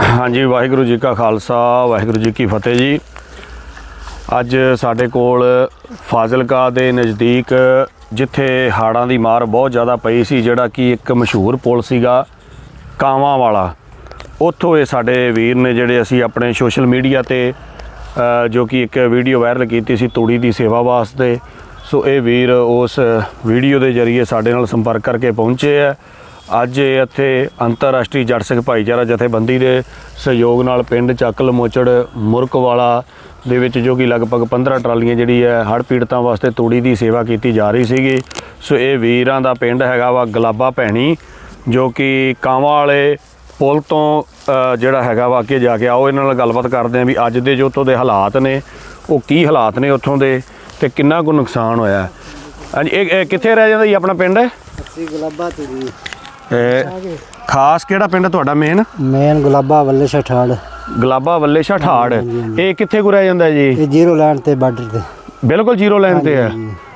ਹਾਂਜੀ, ਵਾਹਿਗੁਰੂ ਜੀ ਕਾ ਖਾਲਸਾ, ਵਾਹਿਗੁਰੂ ਜੀ ਕੀ ਫਤਿਹ ਜੀ। ਅੱਜ ਸਾਡੇ ਕੋਲ ਫਾਜ਼ਿਲਕਾ ਦੇ ਨਜ਼ਦੀਕ ਜਿੱਥੇ ਹਾੜਾਂ ਦੀ ਮਾਰ ਬਹੁਤ ਜ਼ਿਆਦਾ ਪਈ ਸੀ, ਜਿਹੜਾ ਕਿ ਇੱਕ ਮਸ਼ਹੂਰ ਪੁਲ ਸੀਗਾ, ਕਾਵਾਂ ਵਾਲਾ। ਉੱਥੋਂ ਇਹ ਸਾਡੇ ਵੀਰ ਨੇ ਜਿਹੜੇ ਅਸੀਂ ਆਪਣੇ ਸੋਸ਼ਲ ਮੀਡੀਆ ਤੇ ਜੋ ਕਿ ਇੱਕ ਵੀਡੀਓ ਵਾਇਰਲ ਕੀਤੀ ਸੀ, ਤੂੜੀ ਦੀ ਸੇਵਾ ਵਾਸਤੇ। ਸੋ ਇਹ ਵੀਰ ਉਸ ਵੀਡੀਓ ਦੇ ਜ਼ਰੀਏ ਸਾਡੇ ਨਾਲ ਸੰਪਰਕ ਕਰਕੇ ਪਹੁੰਚੇ ਆ। ਅੱਜ ਇੱਥੇ ਅੰਤਰਰਾਸ਼ਟਰੀ ਜੱਟ ਸਿੰਘ ਭਾਈਚਾਰਾ ਜਥੇਬੰਦੀ ਦੇ ਸਹਿਯੋਗ ਨਾਲ ਪਿੰਡ ਚੱਕ ਲਮੋਚੜ ਮੁਰਕਵਾਲਾ ਦੇ ਵਿੱਚ ਜੋ ਕਿ ਲਗਭਗ 15 ਟਰਾਲੀਆਂ ਜਿਹੜੀ ਹੈ, ਹੜ੍ਹ ਪੀੜਤਾਂ ਵਾਸਤੇ ਤੂੜੀ ਦੀ ਸੇਵਾ ਕੀਤੀ ਜਾ ਰਹੀ ਸੀਗੀ। ਸੋ ਇਹ ਵੀਰਾਂ ਦਾ ਪਿੰਡ ਹੈਗਾ ਵਾ ਗਲਾਬਾ ਭੈਣੀ, ਜੋ ਕਿ ਕਾਂਵਾਂ ਵਾਲੇ ਪੁਲ ਤੋਂ ਜਿਹੜਾ ਹੈਗਾ ਵਾ ਅੱਗੇ ਜਾ ਕੇ ਆਓ, ਇਹਨਾਂ ਨਾਲ ਗੱਲਬਾਤ ਕਰਦੇ ਆਂ ਵੀ ਅੱਜ ਦੇ ਜੋ ਉੱਥੋਂ ਦੇ ਹਾਲਾਤ ਨੇ, ਉਹ ਕੀ ਹਾਲਾਤ ਨੇ ਉੱਥੋਂ ਦੇ ਤੇ ਕਿੰਨਾ ਕੁ ਨੁਕਸਾਨ ਹੋਇਆ। ਹਾਂਜੀ ਇਹ ਕਿੱਥੇ ਰਹਿ ਜਾਂਦਾ ਜੀ ਆਪਣਾ ਪਿੰਡ? ਅਸੀਂ ਗੁਲਾਬਾ ਤੇ ਜੀ। ਇਹ ਖਾਸ ਕਿਹੜਾ ਪਿੰਡ ਤੁਹਾਡਾ ਮੇਨ ਮੇਨ ਗੁਲਾਬਾ ਵੱਲੇ ਛਠਾੜ ਗਲਾਬਾ ਵੱਲੇ ਸ਼ਾਹ ਠਾੜ ਇਹ ਕਿੱਥੇ ਕੁ ਰਹਿ ਜਾਂਦਾ ਜੀ? ਇਹ ਜ਼ੀਰੋ ਲਾਈਨ ਤੇ ਬਾਰਡਰ ਤੇ। ਬਿਲਕੁਲ ਜ਼ੀਰੋ ਲਾਈਨ ਤੇ ਹੈ।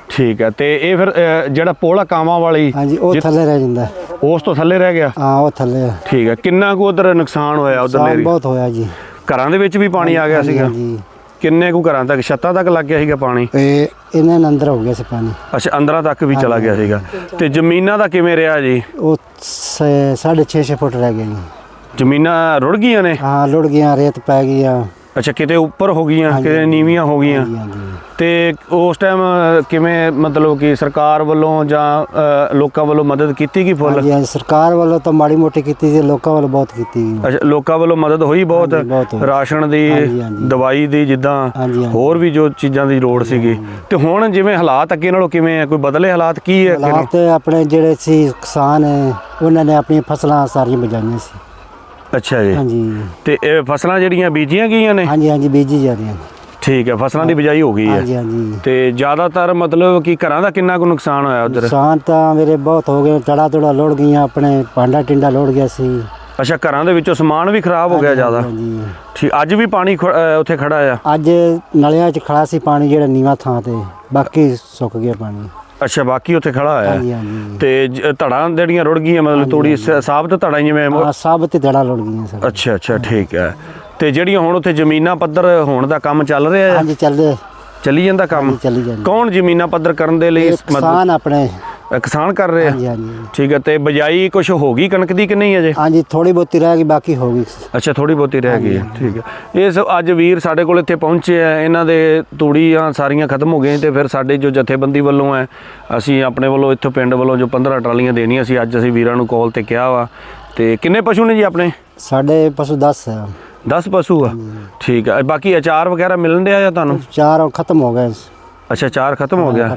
ਠੀਕ ਹੈ ਤੇ ਇਹ ਫਿਰ ਅ, ਜਿਹੜਾ ਪੁਲ ਆ ਕਾਵਾਂ ਵਾਲੀ ਹਾਂਜੀ ਉਹ ਥੱਲੇ ਰਹਿ ਜਾਂਦਾ। ਉਸ ਤੋਂ ਥੱਲੇ ਰਹਿ ਗਿਆ? ਹਾਂ ਉਹ ਥੱਲੇ ਆ। ਠੀਕ ਹੈ ਕਿੰਨਾ ਕੁ ਉਧਰ ਨੁਕਸਾਨ ਹੋਇਆ ਉਧਰ ਨੁਕਸਾਨ ਬਹੁਤ ਹੋਇਆ ਜੀ। ਘਰਾਂ ਦੇ ਵਿੱਚ ਵੀ ਪਾਣੀ ਆ ਗਿਆ ਸੀਗਾ? ਹਾਂਜੀ। ਕਿੰਨੇ ਕੁ ਘਰਾਂ ਤੱਕ ਛੱਤਾਂ ਤੱਕ ਲੱਗ ਗਿਆ ਸੀਗਾ ਪਾਣੀ? ਇਹ ਇਹਨਾਂ ਦੇ ਅੰਦਰ ਹੋ ਗਿਆ ਸੀ ਪਾਣੀ। ਅੱਛਾ ਅੰਦਰਾਂ ਤੱਕ ਵੀ ਚਲਾ ਗਿਆ ਸੀਗਾ। ਤੇ ਜ਼ਮੀਨਾਂ ਦਾ ਕਿਵੇਂ ਰਿਹਾ ਜੀ? ਉਹ 6.5 ਫੁੱਟ ਰਹਿ ਗਏ ਜੀ। ਜ਼ਮੀਨਾਂ ਰੁੜ ਗਈਆਂ ਨੇ? ਹਾਂ ਲੁੜ ਗਿਆ ਰੇਤ ਪੈ ਗਈਆਂ ਅੱਛਾ ਕਿਤੇ ਉੱਪਰ ਹੋ ਗਈਆਂ ਕਿਤੇ ਨੀਵੀਆਂ ਹੋ ਗਈਆਂ ਤੇ ਉਸ ਟਾਈਮ ਕਿਵੇਂ ਮਤਲਬ ਕਿ ਸਰਕਾਰ ਵੱਲੋਂ ਜਾਂ ਲੋਕਾਂ ਵੱਲੋਂ ਮਦਦ ਕੀਤੀ ਗਈ ਫੁੱਲ ਹਾਂਜੀ ਸਰਕਾਰ ਵੱਲੋਂ ਤਾਂ ਮਾੜੀ ਮੋਟੀ ਕੀਤੀ ਸੀ ਲੋਕਾਂ ਵੱਲੋਂ ਬਹੁਤ ਕੀਤੀ। ਅੱਛਾ ਲੋਕਾਂ ਵੱਲੋਂ ਮਦਦ ਹੋਈ ਬਹੁਤ। ਰਾਸ਼ਨ ਦੀ। ਦਵਾਈ ਦੀ ਜਿੱਦਾਂ। ਹੋਰ ਵੀ ਜੋ ਚੀਜ਼ਾਂ ਦੀ ਲੋੜ ਸੀਗੀ ਤੇ ਹੁਣ ਜਿਵੇਂ ਹਾਲਾਤ ਅੱਗੇ ਨਾਲੋਂ ਕਿਵੇਂ ਆ ਕੋਈ ਬਦਲੇ ਹਾਲਾਤ ਕੀ ਹੈ? ਹਾਲਾਤ ਆਪਣੇ ਜਿਹੜੇ ਸੀ ਕਿਸਾਨ ਉਹਨਾਂ ਨੇ ਆਪਣੀਆਂ ਫਸਲਾਂ ਸਾਰੀਆਂ ਬਚਾਈਆਂ ਸੀ ਅੱਛਾ ਜੀ। ਹਾਂਜੀ। ਤੇ ਇਹ ਫਸਲਾਂ ਜਿਹੜੀਆਂ ਬੀਜੀਆਂ ਗਈਆਂ ਨੇ? ਹਾਂਜੀ ਹਾਂਜੀ ਬੀਜੀ ਜਾਂਦੀਆਂ ਨੇ। ਠੀਕ ਹੈ ਫਸਲਾਂ ਦੀ ਬਿਜਾਈ ਹੋ ਗਈ ਹੈ। ਹਾਂਜੀ ਹਾਂਜੀ। ਤੇ ਜ਼ਿਆਦਾਤਰ ਮਤਲਬ ਕਿ ਘਰਾਂ ਦਾ ਕਿੰਨਾ ਕੁ ਨੁਕਸਾਨ ਹੋਇਆ ਉਧਰ? ਨੁਕਸਾਨ ਤਾਂ ਮੇਰੇ ਬਹੁਤ ਹੋ ਗਏ ਤੜਾ ਤੜਾ ਲੋੜ ਗਈਆਂ ਆਪਣੇ ਪਾਂਡਾ ਟਿੰਡਾ ਲੋੜ ਗਿਆ ਸੀ। ਅੱਛਾ ਘਰਾਂ ਦੇ ਵਿੱਚੋਂ ਸਮਾਨ ਵੀ ਖਰਾਬ ਹੋ ਗਿਆ ਜ਼ਿਆਦਾ? ਹਾਂਜੀ। ਠੀਕ ਅੱਜ ਵੀ ਪਾਣੀ ਖ- ਉੱਥੇ ਖੜਾ ਆ? ਅੱਜ ਨਲਿਆਂ 'ਚ ਖੜਾ ਸੀ ਪਾਣੀ ਜਿਹੜਾ ਨੀਵਾ ਥਾਂ ਤੇ ਬਾਕੀ ਸੁੱਕ ਗਿਆ ਪਾਣੀ। ਅੱਛਾ ਬਾਕੀ ਉੱਥੇ ਖੜਾ ਹੋਇਆ। ਹਾਂਜੀ ਹਾਂਜੀ। ਤੇ ਜ- ਧੜਾਂ ਜਿਹੜੀਆਂ ਰੁੜ ਗਈਆਂ ਮਤਲਬ ਥੋੜੀ ਸਾਬਤ ਧੜਾਂ ਜਿਵੇਂ ਆ ਸਭ ਤੇ ਤੜਾ ਲੋੜ ਗਈਆਂ ਸਰ। ਅੱਛਾ ਅੱਛਾ ਠੀਕ ਹੈ। ਤੇ ਜਿਹੜੀਆਂ ਹੁਣ ਉੱਥੇ ਜ਼ਮੀਨਾਂ ਪੱਧਰ ਹੋਣ ਦਾ ਕੰਮ ਚੱਲ ਰਿਹਾ ਹੈ? ਹਾਂਜੀ ਚੱਲਦੇ ਚੱਲੀ ਜਾਂਦਾ ਕੰਮ? ਚੱਲੀ ਜਾਂਦੀ। ਕੌਣ ਜ਼ਮੀਨਾਂ ਪੱਧਰ ਕਰਨ ਦੇ ਲਈ ਇਹ ਮਦਦ ਕਿਸਾਨ ਆਪਣੇ ਅ, ਕਿਸਾਨ ਕਰ ਰਹੇ ਆ? ਹਾਂਜੀ ਹਾਂਜੀ ਠੀਕ ਹੈ ਤੇ ਬਜਾਈ ਕੁਝ ਹੋ ਗਈ ਕਣਕ ਦੀ ਕਿ ਨਹੀਂ ਅਜੇ? ਹਾਂਜੀ ਥੋੜੀ ਬਹੁਤੀ ਰਹਿ ਗਈ ਬਾਕੀ ਹੋ ਗਈ। ਅੱਛਾ ਥੋੜੀ ਬਹੁਤੀ ਰਹਿ ਗਈ ਹੈ ਠੀਕ ਹੈ ਇਹ ਸਭ ਅੱਜ ਵੀਰ ਸਾਡੇ ਕੋਲ ਇੱਥੇ ਪਹੁੰਚੇ ਆ ਇਹਨਾਂ ਦੇ ਤੂੜੀਆਂ ਸਾਰੀਆਂ ਖਤਮ ਹੋ ਗਈਆਂ ਤੇ ਫਿਰ ਸਾਡੇ ਜੋ ਜਥੇਬੰਦੀ ਵੱਲੋਂ ਹੈ ਅਸੀਂ ਆਪਣੇ ਵੱਲੋਂ ਇੱਥੋਂ ਪਿੰਡ ਵੱਲੋਂ ਜੋ 15 ਟਰਾਲੀਆਂ ਦੇਣੀਆਂ ਸੀ ਅੱਜ ਅਸੀਂ ਵੀਰਾਂ ਨੂੰ ਕਾਲ ਤੇ ਕਿਹਾ ਵਾ। ਤੇ ਕਿੰਨੇ ਪਸ਼ੂ ਨੇ ਜੀ ਆਪਣੇ? ਸਾਡੇ ਪਸ਼ੂ 10 ਹੈ 10 ਪਸ਼ੂ ਆ? ਠੀਕ ਹੈ ਬਾਕੀ ਅਚਾਰ ਵਗੈਰਾ ਮਿਲਣ ਡਿਆ ਜਾਂ ਤੁਹਾਨੂੰ? ਚਾਰ ਖਤਮ ਹੋ ਗਏ। ਅੱਛਾ ਚਾਰ ਖਤਮ ਹੋ ਗਿਆ।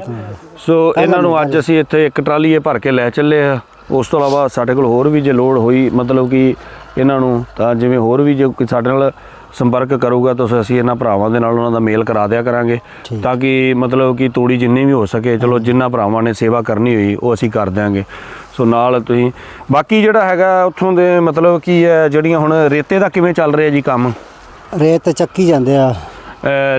ਸੋ ਇਹਨਾਂ ਨੂੰ ਅੱਜ ਅਸੀਂ ਇੱਥੇ ਇੱਕ ਟਰਾਲੀ ਇਹ ਭਰ ਕੇ ਲੈ ਚੱਲੇ ਆ। ਉਸ ਤੋਂ ਇਲਾਵਾ ਸਾਡੇ ਕੋਲ ਹੋਰ ਵੀ ਜੇ ਲੋੜ ਹੋਈ ਮਤਲਬ ਕਿ ਇਹਨਾਂ ਨੂੰ ਤਾਂ ਜਿਵੇਂ ਹੋਰ ਵੀ ਜੇ ਕੋਈ ਸਾਡੇ ਨਾਲ ਸੰਪਰਕ ਕਰੂਗਾ ਤਾਂ ਅਸੀਂ ਇਹਨਾਂ ਭਰਾਵਾਂ ਦੇ ਨਾਲ ਉਹਨਾਂ ਦਾ ਮੇਲ ਕਰਾ ਦਿਆ ਕਰਾਂਗੇ। ਤਾਂ ਕਿ ਮਤਲਬ ਕਿ ਤੂੜੀ ਜਿੰਨੀ ਵੀ ਹੋ ਸਕੇ ਚਲੋ ਜਿੰਨਾ ਭਰਾਵਾਂ ਨੇ ਸੇਵਾ ਕਰਨੀ ਹੋਈ ਉਹ ਅਸੀਂ ਕਰ ਦਿਆਂਗੇ। ਸੋ ਨਾਲ ਤੁਸੀਂ ਬਾਕੀ ਜਿਹੜਾ ਹੈਗਾ ਉੱਥੋਂ ਦੇ ਮਤਲਬ ਕੀ ਹੈ ਜਿਹੜੀਆਂ ਹੁਣ ਰੇਤੇ ਦਾ ਕਿਵੇਂ ਚੱਲ ਰਿਹਾ ਜੀ ਕੰਮ? ਰੇਤ ਚੱਕੀ ਜਾਂਦੇ ਆ।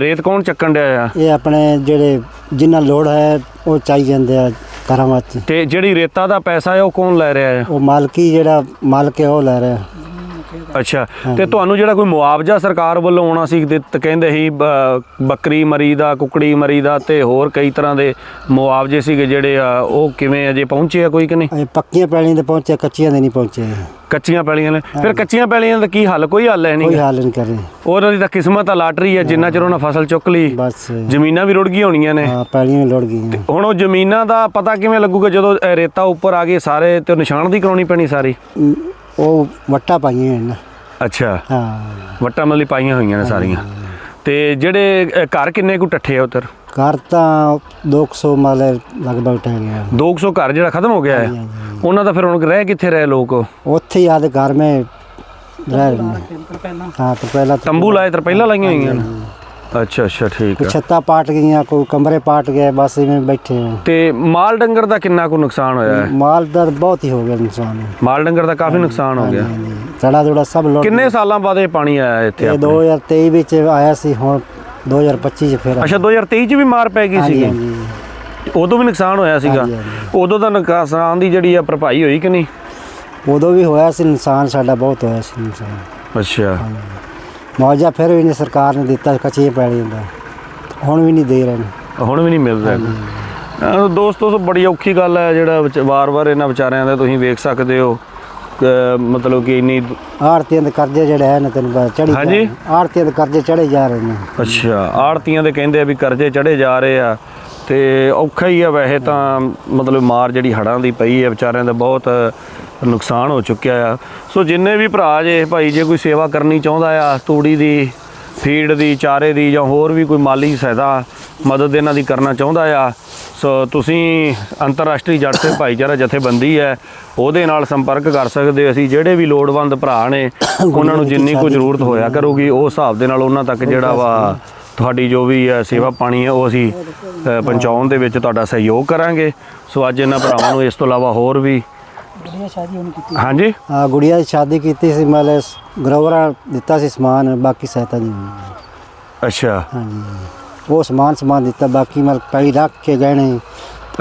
ਰੇਤ ਕੌਣ ਚੱਕਣ ਡਿਆ ਆ? ਇਹ ਆਪਣੇ ਜਿਹੜੇ ਜਿੰਨਾ ਲੋੜ ਹੈ ਉਹ ਚਾਈ ਜਾਂਦੇ ਆ ਘਰਾਂ ਵਿੱਚ। ਤੇ ਜਿਹੜੀ ਰੇਤਾ ਦਾ ਪੈਸਾ ਹੈ ਉਹ ਕੌਣ ਲੈ ਰਿਹਾ ਹੈ ਉਹ ਮਾਲਕੀ ਜਿਹੜਾ ਮਾਲਕ ਹੈ ਉਹ ਲੈ ਰਿਹਾ। ਅੱਛਾ ਤੇ ਤੁਹਾਨੂੰ ਜਿਹੜਾ ਕੋਈ ਮੁਆਵਜ਼ਾ ਸਰਕਾਰ ਵੱਲੋਂ ਆਉਣਾ ਸੀ ਤੇ ਕਹਿੰਦੇ ਸੀ ਬੱਕਰੀ ਮਰੀ ਦਾ ਕੁਕੜੀ ਮਰੀ ਦਾ ਤੇ ਹੋਰ ਕਈ ਤਰ੍ਹਾਂ ਦੇ ਮੁਆਵਜ਼ੇ ਸੀਗੇ ਜਿਹੜੇ ਆ ਉਹ ਕਿਵੇਂ ਅਜੇ ਪਹੁੰਚੇ ਆ ਕੋਈ ਕਿ ਨਹੀਂ? ਪੱਕੀਆਂ ਪੈਲੀਆਂ ਤੇ ਪਹੁੰਚੇ ਕੱਚੀਆਂ ਦੇ ਨਹੀਂ ਪਹੁੰਚੇ ਕੱਚੀਆਂ ਪੈਲੀਆਂ ਨੇ। ਫਿਰ ਕੱਚੀਆਂ ਪੈਲੀਆਂ ਦਾ ਕੀ ਹੱਲ? ਕੋਈ ਹੱਲ ਹੈ ਕੋਈ ਨਹੀਂ ਹਾਲ ਨਹੀਂ ਕਰ ਰਹੇ। ਉਹਨਾਂ ਦੀ ਤਾਂ ਕਿਸਮਤ ਆ ਲਾਟਰੀ ਹੈ ਜਿੰਨਾ ਚਿਰ ਉਹਨਾਂ ਫਸਲ ਚੁੱਕ ਲਈ ਬਸ। ਜ਼ਮੀਨਾਂ ਵੀ ਰੁੜ ਗਈਆਂ ਹੋਣੀਆਂ ਨੇ। ਹਾਂ ਪੈਲੀਆਂ ਵੀ ਲੋੜ ਗਈਆਂ। ਹੁਣ ਉਹ ਜ਼ਮੀਨਾਂ ਦਾ ਪਤਾ ਕਿਵੇਂ ਲੱਗੂਗਾ ਜਦੋਂ ਰੇਤਾ ਉੱਪਰ ਆ ਗਏ ਸਾਰੇ ਤੇ ਨਿਸ਼ਾਨ ਦੀ ਕਰਾਉਣੀ ਪੈਣੀ ਸਾਰੀ? ਉਹ ਵੱਟਾ ਪਾਈਆਂ ਹਨ ਅੱਛਾ। ਹਾਂ। ਵੱਟਾਂ ਮਤਲਬ ਪਾਈਆਂ ਹੋਈਆਂ ਨੇ ਸਾਰੀਆਂ। ਤੇ ਜਿਹੜੇ ਅ, ਘਰ ਕਿੰਨੇ ਕੁ ਟੱਠੇ ਆ ਉਧਰ? ਘਰ ਤਾਂ 200 ਮਾਲੇ ਲਗਭਗ ਟਹਿ ਗਿਆ 200 ਘਰ ਜਿਹੜਾ ਖਤਮ ਹੋ ਗਿਆ ਹੈ। ਉਹਨਾਂ ਦਾ ਫਿਰ ਹੁਣ ਰਹਿ ਕਿੱਥੇ ਰਹੇ ਲੋਕ? ਉੱਥੇ ਹੀ ਆਦੇ ਘਰ ਮੇ ਰਹਿ ਰਹੇ। ਨੇ ਹਾਂ ਤਾਂ ਪਹਿਲਾਂ ਤੰਬੂ ਲਾਏ ਤਾਂ ਪਹਿਲਾਂ ਲਾਈਆਂ ਹੋਈਆਂ ਨੇ? ਅੱਛਾ ਅੱਛਾ ਠੀਕ ਕੋਈ ਆ। ਛੱਤਾਂ ਪਾਟ ਗਈਆਂ ਕੋਈ ਕਮਰੇ ਪਾਟ ਗਏ ਬਸ ਇਵੇਂ ਬੈਠੇ ਹਾਂ। ਤੇ ਮਾਲ ਡੰਗਰ ਦਾ ਕਿੰਨਾ ਕੁ ਨੁਕਸਾਨ ਹੋਇਆ ਹੈ? ਮਾਲ ਦਾ ਬਹੁਤ ਹੀ ਹੋ ਗਿਆ ਨੁਕਸਾਨ। ਮਾਲ ਡੰਗਰ ਦਾ ਕਾਫੀ ਨੁਕਸਾਨ ਹੋ ਗਿਆ। ਚੜਾ ਦੜਾ ਸਭ ਲੋਟ ਕਿੰਨੇ ਸਾਲਾਂ ਬਾਅਦ ਇਹ ਪਾਣੀ ਆਇਆ ਇੱਥੇ ਇਹ ਆਪਣੇ? 2023 ਵਿੱਚ ਆਇਆ ਸੀ ਹੁਣ 2025 ਚ ਫਿਰ ਅੱਛਾ 2023 ਚ ਵੀ ਮਾਰ ਪੈ ਗਈ ਹਾਂਜੀ ਸੀਗੀ? ਹਾਂਜੀ। ਉਦੋਂ ਵੀ ਨੁਕਸਾਨ ਹੋਇਆ ਸੀਗਾ? ਹਾਂਜੀ। ਉਦੋਂ ਦਾ ਨੁਕਸਾਨ ਦੀ ਜਿਹੜੀ ਆ ਭਰਪਾਈ ਹੋਈ ਕਿ ਨਹੀਂ? ਉਦੋਂ ਵੀ ਹੋਇਆ ਸੀ ਨੁਕਸਾਨ ਸਾਡਾ ਬਹੁਤ ਹੋਇਆ ਸੀ ਨੁਕਸਾਨ। ਅੱਛਾ। ਮੁਆਵਜ਼ਾ ਫਿਰ ਵੀ ਨਹੀਂ ਸਰਕਾਰ ਨੇ ਦਿੱਤਾ ਕੱਚੇ ਪੈਲੀਆਂ ਦਾ ਹੁਣ ਵੀ ਨਹੀਂ ਦੇ ਰਹੇ ਨੇ। ਹੁਣ ਵੀ ਨਹੀਂ ਮਿਲ ਰਿਹਾ ਅਹ ਦੋਸਤੋ ਸੋ ਬੜੀ ਔਖੀ ਗੱਲ ਹੈ ਜਿਹੜਾ ਵਿਚ- ਵਾਰ-ਵਾਰ ਇਹਨਾਂ ਵਿਚਾਰਿਆਂ ਦਾ ਤੁਸੀਂ ਵੇਖ ਸਕਦੇ ਹੋ। ਮਤਲਬ ਕਿ ਇੰਨੀ ਆੜਤੀਆਂ ਦੇ ਕਰਜ਼ੇ ਜਿਹੜੇ ਹੈ ਨਾ ਤੈਨੂੰ ਪਤਾ ਚੜੀ ਹਾਂਜੀ। ਆੜਤੀਆਂ ਦੇ ਕਰਜ਼ੇ ਚੜੇ ਜਾ ਰਹੇ ਨੇ। ਅੱਛਾ ਆੜਤੀਆਂ ਦੇ ਕਹਿੰਦੇ ਆ ਵੀ ਕਰਜ਼ੇ ਚੜੇ ਜਾ ਰਹੇ ਆ। ਤੇ ਔਖਾ ਹੀ ਆ ਵੈਸੇ ਤਾਂ ਮਤਲਬ ਮਾਰ ਜਿਹੜੀ ਹੜਾਂ ਦੀ ਪਈ ਹੈ ਵਿਚਾਰਿਆਂ ਦਾ ਬਹੁਤ ਨੁਕਸਾਨ ਹੋ ਚੁੱਕਿਆ ਆ। ਸੋ ਜਿੰਨੇ ਵੀ ਭਰਾ ਜੇ ਭਾਈ, ਜੇ ਕੋਈ ਸੇਵਾ ਕਰਨੀ ਚਾਹੁੰਦਾ ਆ, ਤੂੜੀ ਦੀ, ਫੀਡ ਦੀ, ਚਾਰੇ ਦੀ ਜਾਂ ਹੋਰ ਵੀ ਕੋਈ ਮਾਲੀ ਸਹਾਇਤਾ, ਮਦਦ ਇਹਨਾਂ ਦੀ ਕਰਨਾ ਚਾਹੁੰਦਾ ਆ, ਸੋ ਤੁਸੀਂ ਅੰਤਰਰਾਸ਼ਟਰੀ ਜੱਟ ਸਿੰਘ ਭਾਈਚਾਰਾ ਜਥੇਬੰਦੀ ਹੈ, ਉਹਦੇ ਨਾਲ ਸੰਪਰਕ ਕਰ ਸਕਦੇ ਅਸੀਂ ਜਿਹੜੇ ਵੀ ਲੋੜਵੰਦ ਭਰਾ ਨੇ, ਉਹਨਾਂ ਨੂੰ ਜਿੰਨੀ ਕੁ ਜ਼ਰੂਰਤ ਹੋਇਆ ਕਰੂਗੀ, ਉਹ ਹਿਸਾਬ ਦੇ ਨਾਲ ਉਹਨਾਂ ਤੱਕ ਜਿਹੜਾ ਵਾ ਤੁਹਾਡੀ ਜੋ ਵੀ ਹੈ ਸੇਵਾ ਪਾਣੀ ਹੈ, ਉਹ ਅਸੀਂ ਪਹੁੰਚਾਉਣ ਦੇ ਵਿੱਚ ਤੁਹਾਡਾ ਸਹਿਯੋਗ ਕਰਾਂਗੇ। ਸੋ ਅੱਜ ਇਹਨਾਂ ਭਰਾਵਾਂ ਨੂੰ ਇਸ ਤੋਂ ਇਲਾਵਾ ਹੋਰ ਵੀ ਹਾਂਜੀ। ਆ ਗੁੜੀਆ ਦੀ ਸ਼ਾਦੀ ਕੀਤੀ ਸੀ ਮਤਲਬ ਗਰੋਵਰਾਂ ਦਿੱਤਾ ਸੀ ਸਮਾਨ ਬਾਕੀ ਸਹਾਇਤਾ ਨਹੀਂ ਹੋਈ ਅੱਛਾ। ਹਾਂਜੀ। ਉਹ ਸਮਾਨ ਸਮਾਨ ਦਿੱਤਾ ਬਾਕੀ ਮਤਲਬ ਪੈਲੀ ਰੱਖ ਕੇ ਗਹਿਣੇ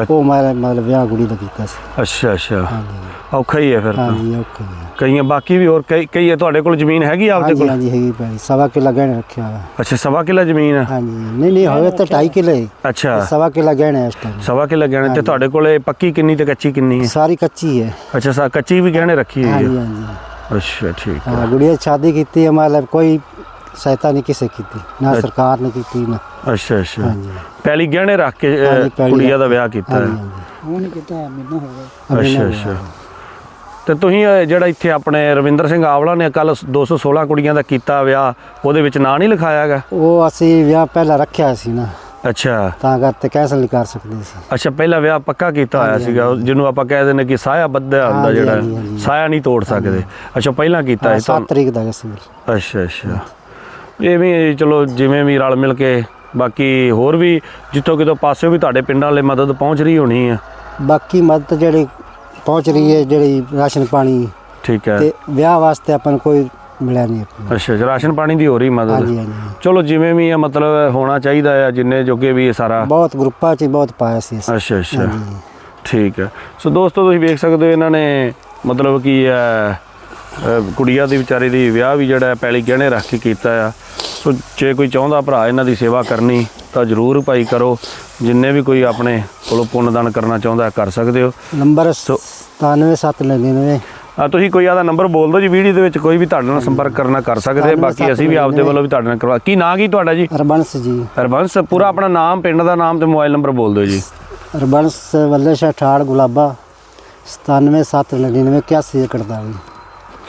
ਉਹ ਮੈਂ ਮਤਲਬ ਵਿਆਹ ਗੁੜੀ ਦਾ ਕੀਤਾ ਸੀ। ਅੱਛਾ ਅੱਛਾ। ਹਾਂਜੀ। ਔਖਾ ਹੀ ਹੈ ਫਿਰ ਤਾਂ। ਹਾਂਜੀ ਓਕੇ ਜੀ ਕਈਆਂ ਬਾਕੀ ਵੀ ਹੋਰ ਕਈ ਕਈ ਹੈ ਤੁਹਾਡੇ ਕੋਲ ਜ਼ਮੀਨ ਹੈਗੀ ਆ ਆਪਦੇ ਹਾਂਜੀ ਕੋਲ? ਹਾਂਜੀ ਹੈਗੀ ਪੈਲੀ ਸਵਾ ਕਿੱਲਾ ਗਹਿਣੇ ਰੱਖਿਆ ਹੋਇਆ। ਅੱਛਾ ਸਵਾ ਕਿੱਲਾ ਜ਼ਮੀਨ ਆ? ਹਾਂਜੀ ਨਹੀਂ ਨਹੀਂ ਹੋਵੇ ਤਾਂ ਢਾਈ ਕਿੱਲੇ। ਅੱਛਾ। ਸਵਾ ਕਿੱਲਾ ਗਹਿਣੇ ਇਸ ਟਾਈਮ ਸਵਾ ਕਿੱਲਾ ਗਹਿਣੇ ਤੇ ਤੁਹਾਡੇ ਕੋਲੇ ਪੱਕੀ ਕਿੰਨੀ ਤੇ ਕੱਚੀ ਕਿੰਨੀ ਹੈ? ਸਾਰੀ ਕੱਚੀ ਹੈ। ਅੱਛਾ ਸਾ ਕੱਚੀ ਵੀ ਗਹਿਣੇ ਰੱਖੀ ਹੋਈ ਹਾਂਜੀ ਹੈ? ਹਾਂਜੀ ਅੱਛਾ ਠੀਕ ਹੈ। ਹਾਂ ਗੁੜੀਆ ਸ਼ਾਦੀ ਕੀਤੀ ਹੈ ਮਤਲਬ ਕੋਈ ਸਹਾਇਤਾ ਨਹੀਂ ਕਿਸੇ ਕੀਤੀ ਨਾ ਸਰਕਾਰ ਨੇ ਕੀਤੀ ਨਾ। ਅੱਛਾ ਅੱਛਾ। ਹਾਂਜੀ। ਪਹਿਲੀ ਗਹਿਣੇ ਰੱਖ ਕੇ ਅ, ਹਾਂਜੀ, ਪਹਿਲੀ ਕੁੜੀਆ ਦਾ ਵਿਆਹ ਕੀਤਾ ਹਾਂਜੀ ਹੈ। ਹਾਂਜੀ ਹੁਣ ਕਿਤਾ ਮੈਨੂੰ ਹੋ ਗਿਆ। ਅੱਛਾ ਅੱਛਾ। ਤੇ ਤੁਸੀਂ ਜਿਹੜਾ ਇੱਥੇ ਆਪਣੇ ਰਵਿੰਦਰ ਸਿੰਘ ਆਵਲਾ ਨੇ ਕੱਲ 216 ਕੁੜੀਆਂ ਦਾ ਕੀਤਾ ਵਿਆਹ ਉਹਦੇ ਵਿੱਚ ਨਾਂ ਨਹੀਂ ਲਿਖਾਇਆ ਹੈਗਾ? ਉਹ ਅਸੀਂ ਵਿਆਹ ਪਹਿਲਾਂ ਰੱਖਿਆ ਸੀ ਨਾ। ਅੱਛਾ। ਤਾਂ ਕਰਕੇ ਕੈਂਸਲ ਨਹੀਂ ਕਰ ਸਕਦੇ ਸੀ। ਅੱਛਾ ਪਹਿਲਾ ਵਿਆਹ ਪੱਕਾ ਕੀਤਾ ਹੋਇਆ ਸੀਗਾ ਜਿਹਨੂੰ ਆਪਾਂ ਕਹਿ ਦਿੰਦੇ ਕਿ ਸਾਇਆ ਬੱਧਿਆ ਹੁੰਦਾ ਜਿਹੜਾ। ਸਾਇਆ ਨਹੀਂ ਤੋੜ ਸਕਦੇ। ਅੱਛਾ ਪਹਿਲਾਂ ਕੀਤਾ ਸੀ 7 ਤਰੀਕ ਦਾ ਸੀ। ਅੱਛਾ ਅੱਛਾ। ਇਹ ਵੀ ਚਲੋ ਜਿਵੇਂ ਵੀ ਰਲ ਮਿਲ ਕੇ ਬਾਕੀ ਹੋਰ ਵੀ ਜਿੱਥੋਂ ਕਿਤੋਂ ਪਾਸਿਓਂ ਵੀ ਤੁਹਾਡੇ ਪਿੰਡਾਂ ਵਾਲੇ ਮਦਦ ਪਹੁੰਚ ਰਹੀ ਹੋਣੀ ਆ। ਬਾਕੀ ਮਦਦ ਜਿਹੜੀ ਪਹੁੰਚ ਰਹੀ ਹੈ ਜਿਹੜੀ ਰਾਸ਼ਨ ਪਾਣੀ। ਠੀਕ ਹੈ। ਤੇ ਵਿਆਹ ਵਾਸਤੇ ਆਪਾਂ ਨੂੰ ਕੋਈ ਮਿਲਿਆ ਨਹੀਂ ਆਪਾਂ ਨੂੰ। ਅੱਛਾ ਜੀ, ਰਾਸ਼ਨ ਪਾਣੀ ਦੀ ਹੋ ਰਹੀ ਮਦਦ। ਹਾਂਜੀ ਹਾਂਜੀ। ਚਲੋ ਜਿਵੇਂ ਵੀ ਆ ਮਤਲਬ ਹੋਣਾ ਚਾਹੀਦਾ ਆ ਜਿੰਨੇ ਜੋਗੇ ਵੀ ਇਹ ਸਾਰਾ। ਬਹੁਤ ਗਰੁੱਪਾਂ 'ਚ ਹੀ ਬਹੁਤ ਪਾਇਆ ਸੀ ਅਸੀਂ। ਅੱਛਾ ਅੱਛਾ। ਹਾਂਜੀ। ਠੀਕ ਹੈ। ਸੋ ਦੋਸਤੋ ਤੁਸੀਂ ਵੇਖ ਸਕਦੇ ਹੋ ਇਹਨਾਂ ਨੇ ਮਤਲਬ ਕੀ ਹੈ ਅਹ ਕੁੜੀਆ ਦੀ ਵਿਚਾਰੀ ਦੀ ਵਿਆਹ ਵੀ ਜਿਹੜਾ ਹੈ ਪਹਿਲੀ ਗਹਿਣੇ ਰੱਖ ਕੇ ਕੀਤਾ ਆ। ਸੋ ਜੇ ਕੋਈ ਚਾਹੁੰਦਾ ਭਰਾ ਇਹਨਾਂ ਦੀ ਸੇਵਾ ਕਰਨੀ ਤਾਂ ਜ਼ਰੂਰ ਭਾਈ ਕਰੋ। ਜਿੰਨੇ ਵੀ ਕੋਈ ਆਪਣੇ ਕੋਲੋਂ ਪੁੰਨਦਾਨ ਕਰਨਾ ਚਾਹੁੰਦਾ ਕਰ ਸਕਦੇ ਹੋ। ਨੰਬਰ 97799 ਆ ਤੁਸੀਂ ਕੋਈ ਆਦਾ ਨੰਬਰ ਬੋਲ ਦਿਓ ਜੀ ਵੀਡੀਓ ਦੇ ਵਿੱਚ ਕੋਈ ਵੀ ਤੁਹਾਡੇ ਨਾਲ ਸੰਪਰਕ ਕਰਨਾ ਕਰ ਸਕਦੇ ਆ ਬਾਕੀ ਅਸੀਂ ਵੀ ਆਪਦੇ ਵੱਲੋਂ ਵੀ ਤੁਹਾਡੇ ਨਾਲ ਕਰਵਾ ਕੀ ਨਾਂ ਕੀ ਤੁਹਾਡਾ ਜੀ? ਰਬੰਸ ਜੀ। ਹਰਬੰਸ ਪੂਰਾ ਆਪਣਾ ਨਾਮ ਪਿੰਡ ਦਾ ਨਾਮ ਤੇ ਮੋਬਾਈਲ ਨੰਬਰ ਬੋਲ ਦਿਓ ਜੀ। ਰਬੰਸ ਵੱਲੇ ਸ਼ਾਹ ਠਾੜ ਗੁਲਾਬਾ 97799 8148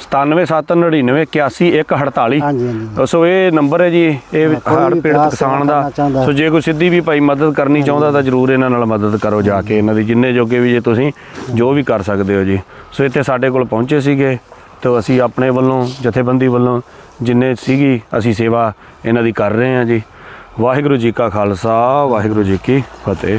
9779918148 ਹਾਂਜੀ ਹਾਂਜੀ। ਸੋ ਇਹ ਨੰਬਰ ਹੈ ਜੀ ਇਹ ਹੜ ਪੀੜਤ ਕਿਸਾਨ ਦਾ। ਸੋ ਜੇ ਕੋਈ ਸਿੱਧੀ ਵੀ ਭਾਈ ਮਦਦ ਕਰਨੀ ਚਾਹੁੰਦਾ ਤਾਂ ਜਰੂਰ ਇਹਨਾਂ ਨਾਲ ਮਦਦ ਕਰੋ ਜਾ ਕੇ ਇਹਨਾਂ ਦੀ ਜਿੰਨੇ ਜੋਗੇ ਵੀ ਜੇ ਤੁਸੀਂ ਜੋ ਵੀ ਕਰ ਸਕਦੇ ਹੋ ਜੀ। ਸੋ ਇੱਥੇ ਸਾਡੇ ਕੋਲ ਪਹੁੰਚੇ ਸੀਗੇ ਤੇ ਅਸੀਂ ਆਪਣੇ ਵੱਲੋਂ ਜਥੇਬੰਦੀ ਵੱਲੋਂ ਜਿੰਨੇ ਸੀਗੀ ਅਸੀਂ ਸੇਵਾ ਇਹਨਾਂ ਦੀ ਕਰ ਰਹੇ ਹਾਂ ਜੀ। ਵਾਹਿਗੁਰੂ ਜੀ ਕਾ ਖਾਲਸਾ ਵਾਹਿਗੁਰੂ ਜੀ ਕੀ ਫਤਿਹ।